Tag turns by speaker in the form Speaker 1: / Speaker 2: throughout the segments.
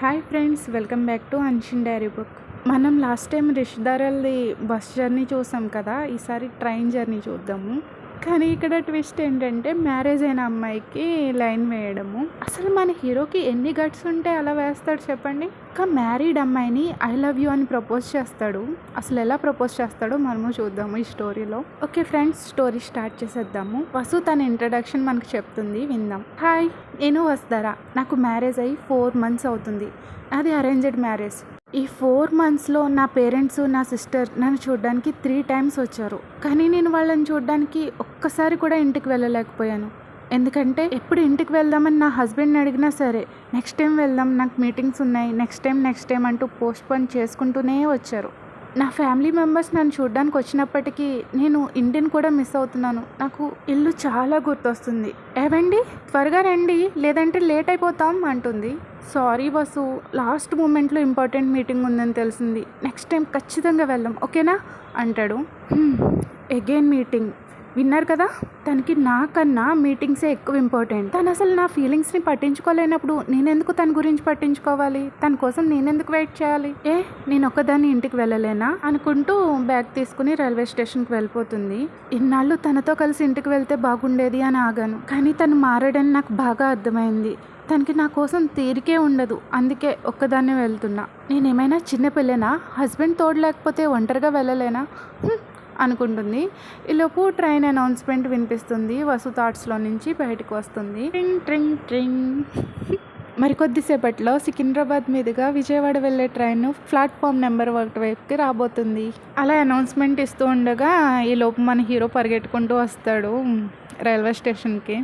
Speaker 1: Hi friends welcome back to అన్షిన్ diary book మనం last time రిషిదారల్ది bus journey చూసాం కదా ఈసారి ట్రైన్ జర్నీ చూద్దాము. కానీ ఇక్కడ ట్విస్ట్ ఏంటంటే మ్యారేజ్ అయిన అమ్మాయికి లైన్ వేయడము. అసలు మన హీరోకి ఎన్ని గట్స్ ఉంటే అలా వేస్తాడు చెప్పండి? ఇంకా మ్యారీడ్ అమ్మాయిని ఐ లవ్ యూ అని ప్రపోజ్ చేస్తాడు. అసలు ఎలా ప్రపోజ్ చేస్తాడో మనము చూద్దాము ఈ స్టోరీలో ఓకే ఫ్రెండ్స్ స్టోరీ స్టార్ట్ చేసేద్దాము. వసు తన ఇంట్రడక్షన్ మనకు చెప్తుంది విందాం. హాయ్ నేను వస్తారా నాకు మ్యారేజ్ అయ్యి ఫోర్ మంత్స్ అవుతుంది. అది అరేంజ్డ్ మ్యారేజ్ ఈ ఫోర్ మంత్స్లో నా పేరెంట్స్ నా సిస్టర్ నన్ను చూడడానికి త్రీ టైమ్స్ వచ్చారు. కానీ నేను వాళ్ళని చూడడానికి ఒక్కసారి కూడా ఇంటికి వెళ్ళలేకపోయాను. ఎందుకంటే ఎప్పుడు ఇంటికి వెళ్దామని నా హస్బెండ్ని అడిగినా సరే నెక్స్ట్ టైం వెళ్దాం నాకు మీటింగ్స్ ఉన్నాయి నెక్స్ట్ టైం నెక్స్ట్ టైం అంటూ పోస్ట్పోన్ చేసుకుంటూనే వచ్చారు. నా ఫ్యామిలీ మెంబర్స్ నన్ను చూడడానికి వచ్చినప్పటికీ నేను ఇంటిని కూడా మిస్ అవుతున్నాను. నాకు ఇల్లు చాలా గుర్తొస్తుంది. ఏవండి? త్వరగా రండి. లేదంటే లేట్ అయిపోతాం అంటుంది. సారీ బస్సు లాస్ట్ మూమెంట్లో ఇంపార్టెంట్ మీటింగ్ ఉందని తెలిసింది. నెక్స్ట్ టైం ఖచ్చితంగా వెళ్దాం ఓకేనా? అంటాడు. Again meeting. విన్నారు కదా? తనకి నాకన్నా మీటింగ్సే ఎక్కువ ఇంపార్టెంట్. తను అసలు నా ఫీలింగ్స్ని పట్టించుకోలేనప్పుడు నేనెందుకు తన గురించి పట్టించుకోవాలి? తన కోసం నేనెందుకు వెయిట్ చేయాలి? ఏ నేను ఒక్కదాన్ని ఇంటికి వెళ్ళలేనా? అనుకుంటూ బ్యాగ్ తీసుకుని రైల్వే స్టేషన్కి వెళ్ళిపోతుంది. ఇన్నాళ్ళు తనతో కలిసి ఇంటికి వెళ్తే బాగుండేది అని ఆగాను. కానీ తను మారాడని నాకు బాగా అర్థమైంది. తనకి నా కోసం తీరికే ఉండదు. అందుకే ఒక్కదాన్నే వెళ్తున్నా. నేనేమైనా చిన్నపిల్లనా హస్బెండ్ తోడు లేకపోతే ఒంటరిగా వెళ్ళలేనా? అనుకుంటుంది. ఈలోపు ట్రైన్ అనౌన్స్మెంట్ వినిపిస్తుంది. వసు థాట్స్లో నుంచి బయటకు వస్తుంది. ట్రింగ్ ట్రింగ్ ట్రింగ్. మరికొద్దిసేపట్లో సికింద్రాబాద్ మీదుగా విజయవాడ వెళ్ళే ట్రైన్ ప్లాట్ఫామ్ నెంబర్ ఒకటి వైపుకి రాబోతుంది. అలా అనౌన్స్మెంట్ ఇస్తూ ఉండగా ఈ లోపు మన హీరో పరిగెట్టుకుంటూ వస్తాడు రైల్వే స్టేషన్కి.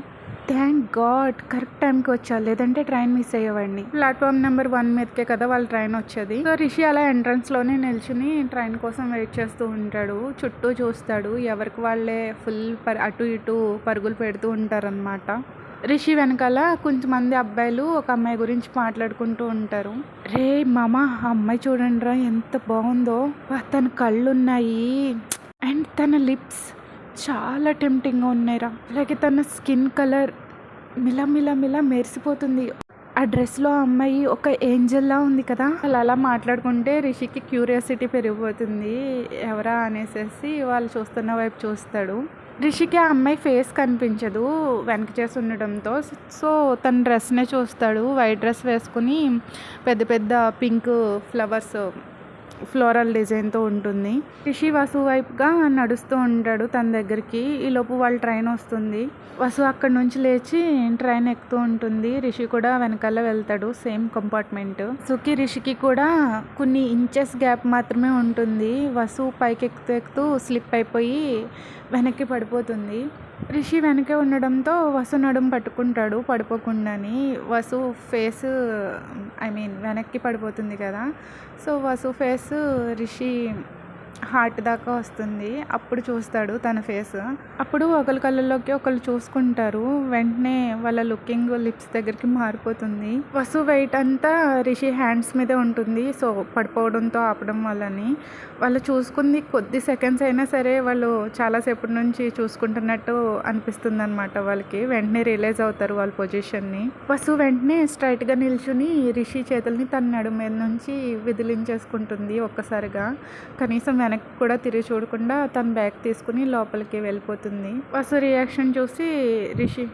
Speaker 1: థ్యాంక్ గాడ్ కరెక్ట్ టైంకి వచ్చా లేదంటే ట్రైన్ మిస్ అయ్యేవాడిని. ప్లాట్ఫామ్ నెంబర్ వన్ మీదకే కదా వాళ్ళ ట్రైన్ వచ్చేది. సో రిషి అలా ఎంట్రన్స్లోనే నిల్చుని ట్రైన్ కోసం వెయిట్ చేస్తూ ఉంటాడు. చుట్టూ చూస్తాడు. ఎవరికి వాళ్ళే ఫుల్ పర్ అటు ఇటు పరుగులు పెడుతూ ఉంటారనమాట రిషి వెనకాల కొంతమంది అబ్బాయిలు ఒక అమ్మాయి గురించి మాట్లాడుకుంటూ ఉంటారు. రే మామ ఆ అమ్మాయి చూడండి రా ఎంత బాగుందో. తన కళ్ళు ఉన్నాయి అండ్ తన లిప్స్. చాలా టెంప్టింగ్గా ఉన్నాయిరా అలాగే తన స్కిన్ కలర్ మిలమిల మిల మెరిసిపోతుంది. ఆ డ్రెస్లో అమ్మాయి ఒక ఏంజల్లా ఉంది కదా? వాళ్ళు అలా మాట్లాడుకుంటే రిషికి క్యూరియాసిటీ పెరిగిపోతుంది. ఎవరా అనేసి వాళ్ళు చూస్తున్న వైపు చూస్తాడు. రిషికి ఆ అమ్మాయి ఫేస్ కనిపించదు వెనక చేసి ఉండడంతో. సో తన డ్రెస్నే చూస్తాడు. వైట్ డ్రెస్ వేసుకుని పెద్ద పెద్ద పింక్ ఫ్లవర్స్ ఫ్లోరల్ డిజైన్తో ఉంటుంది. రిషి వసు వైపుగా నడుస్తూ ఉంటాడు తన దగ్గరికి. ఈలోపు వాళ్ళ ట్రైన్ వస్తుంది. వసు అక్కడి నుంచి లేచి ట్రైన్ ఎక్కుతూ ఉంటుంది. రిషి కూడా వెనకాల వెళ్తాడు సేమ్ కంపార్ట్మెంట్. సుకి రిషికి కూడా కొన్ని ఇంచెస్ గ్యాప్ మాత్రమే ఉంటుంది. వసు పైకి ఎక్కుతూ ఎక్కుతూ స్లిప్ అయిపోయి వెనక్కి పడిపోతుంది. రిషి వెనకే ఉండడంతో వసు నడుము పట్టుకుంటాడు పడిపోకుండాని. వసు ఫేస్ ఐ మీన్ వెనక్కి పడిపోతుంది కదా. So Vasu face Rishi heart దాకా వస్తుంది. అప్పుడు చూస్తాడు తన ఫేస్. అప్పుడు ఒకరి కళ్ళల్లోకి ఒకళ్ళు చూసుకుంటారు. వెంటనే వాళ్ళ లుకింగ్ లిప్స్ దగ్గరికి మారిపోతుంది. వసు వెయిట్ అంతా రిషి హ్యాండ్స్ మీదే ఉంటుంది. సో పడిపోవడంతో ఆపడం వల్లని. వాళ్ళు చూసుకుంది కొద్ది సెకండ్స్ అయినా సరే వాళ్ళు చాలాసేపటి నుంచి చూసుకుంటున్నట్టు అనిపిస్తుంది అనమాట వాళ్ళకి. వెంటనే రియలైజ్ అవుతారు వాళ్ళ పొజిషన్ని. వసు వెంటనే స్ట్రైట్గా నిల్చుని రిషి చేతుల్ని తన నడుము మీద నుంచి విదిలించేసుకుంటుంది ఒక్కసారిగా. కనీసం వెనక్కి కూడా తిరిగి చూడకుండా తన బ్యాగ్ తీసుకుని లోపలికి వెళ్ళిపోతుంది. వసు రియాక్షన్ చూసి రిషి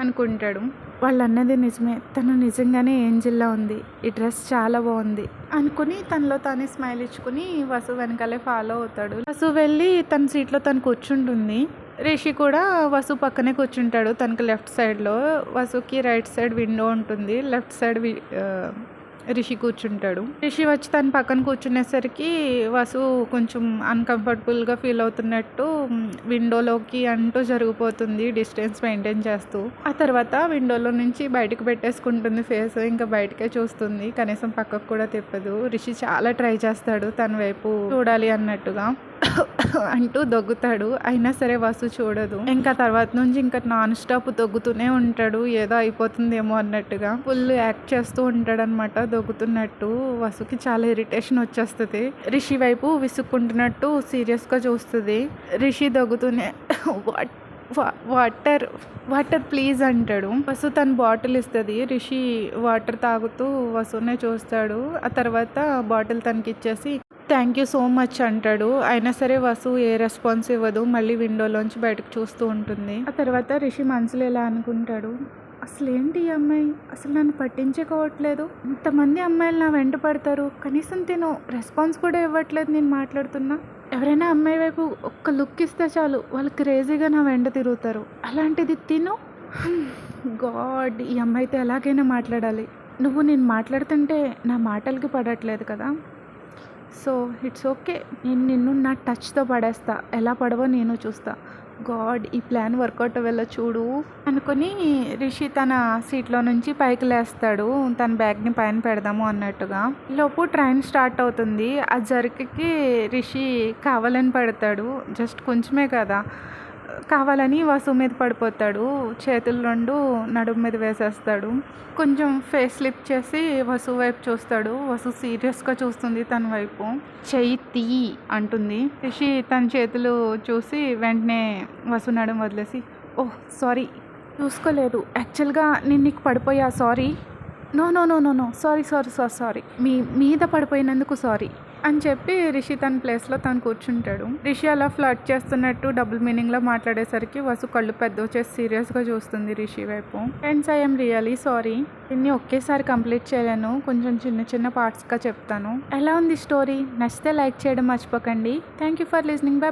Speaker 1: అనుకుంటాడు వాళ్ళు అన్నది నిజమే. తను నిజంగానే ఏంజిల్లా ఉంది. ఈ డ్రెస్ చాలా బాగుంది అనుకుని తనలో తానే స్మైల్ ఇచ్చుకుని వసు వెనకాలే ఫాలో అవుతాడు. వసు వెళ్ళి తన సీట్లో తను కూర్చుంటుంది. రిషి కూడా వసు పక్కనే కూర్చుంటాడు తనకి లెఫ్ట్ సైడ్లో. వసుకి రైట్ సైడ్ విండో ఉంటుంది. లెఫ్ట్ సైడ్ వి రిషి కూర్చుంటాడు. రిషి వచ్చి తన పక్కన కూర్చునేసరికి వసు కొంచెం అన్కంఫర్టబుల్గా ఫీల్ అవుతున్నట్టు విండోలోకి అంటూ జరిగిపోతుంది డిస్టెన్స్ మెయింటైన్ చేస్తూ. ఆ తర్వాత విండోలో నుంచి బయటకు పెట్టేసుకుంటుంది ఫేస్ ఇంకా బయటకే చూస్తుంది. కనీసం పక్కకు కూడా తిప్పదు. రిషి చాలా ట్రై చేస్తాడు తన వైపు చూడాలి అన్నట్టుగా. అంటూ దొగ్గుతాడు. అయినా సరే వసు చూడదు. ఇంకా తర్వాత నుంచి ఇంకా నాన్ స్టాప్ దొగ్గుతూనే ఉంటాడు. ఏదో అయిపోతుందేమో అన్నట్టుగా. ఫుల్ యాక్ట్ చేస్తూ ఉంటాడు అనమాట దొగ్గుతున్నట్టు. వసుకి చాలా ఇరిటేషన్ వచ్చేస్తుంది. రిషి వైపు విసుక్కుంటున్నట్టు సీరియస్గా చూస్తుంది. రిషి దొగ్గుతూనే వాట్ వా- వాటర్ వాటర్ ప్లీజ్ అంటాడు. వసు తన బాటిల్ ఇస్తుంది. రిషి వాటర్ తాగుతూ వసునే చూస్తాడు. ఆ తర్వాత బాటిల్ తనకి ఇచ్చేసి థ్యాంక్ యూ సో మచ్ అంటాడు. అయినా సరే వసు ఏ రెస్పాన్స్ ఇవ్వదు. మళ్ళీ విండోలోంచి బయటకు చూస్తూ ఉంటుంది. ఆ తర్వాత రిషి మనసులో ఎలా అనుకుంటాడు? అసలు ఏంటి ఈ అమ్మాయి? అసలు నన్ను పట్టించుకోవట్లేదు. ఇంతమంది అమ్మాయిలు నా వెంట పడతారు. కనీసం తిను. రెస్పాన్స్ కూడా ఇవ్వట్లేదు నేను మాట్లాడుతున్నా. ఎవరైనా అమ్మాయి వైపు ఒక్క లుక్ ఇస్తే చాలు. వాళ్ళు క్రేజీగా నా వెంట తిరుగుతారు. అలాంటిది తిను. గాడ్. ఈ అమ్మాయితో ఎలాగైనా మాట్లాడాలి. నువ్వు నేను మాట్లాడుతుంటే నా మాటలకి పడట్లేదు కదా. సో ఇట్స్ ఓకే నేను నిన్ను నా టచ్తో పడేస్తా. ఎలా పడవో నేను చూస్తా. గాడ్ ఈ ప్లాన్ వర్కౌట్ అవ్వేలా చూడు. అనుకుని రిషి తన సీట్లో నుంచి పైకి లేస్తాడు. తన బ్యాగ్ని పైన పెడదాము అన్నట్టుగా. లోపు ట్రైన్ స్టార్ట్ అవుతుంది. ఆ జర్క్కి రిషి కావాలని పడతాడు. జస్ట్ కొంచెమే కదా. కావాలని వాసు మీద పడిపోతాడు. చేతులు రెండు నడుము మీద వేసేస్తాడు. కొంచెం ఫేస్ స్లిప్ చేసి వసు వైపు చూస్తాడు. వసు సీరియస్గా చూస్తుంది తన వైపు. చెయ్యి తీ అంటుంది. రిషి తన చేతులు చూసి వెంటనే వసు నడుము వదిలేసి ఓహ్ సారీ. చూసుకోలేదు. యాక్చువల్గా నేను నీకు పడిపోయా. Sorry. No no no no no. Sorry sorry sorry sorry. మీ మీద పడిపోయినందుకు సారీ. అని చెప్పి రిషి తన ప్లేస్లో తను కూర్చుంటాడు. రిషి అలా ఫ్లడ్ చేస్తున్నట్టు డబుల్ మీనింగ్లో మాట్లాడేసరికి వసు కళ్ళు పెద్ద చేసి సీరియస్గా చూస్తుంది రిషి వైపు. Friends I'm really sorry. దీన్ని ఒకేసారి కంప్లీట్ చేయలేను. కొంచెం చిన్న చిన్న పార్ట్స్గా చెప్తాను. ఎలా ఉంది స్టోరీ? నచ్చితే లైక్ చేయడం మర్చిపోకండి. Thank you for listening. Bye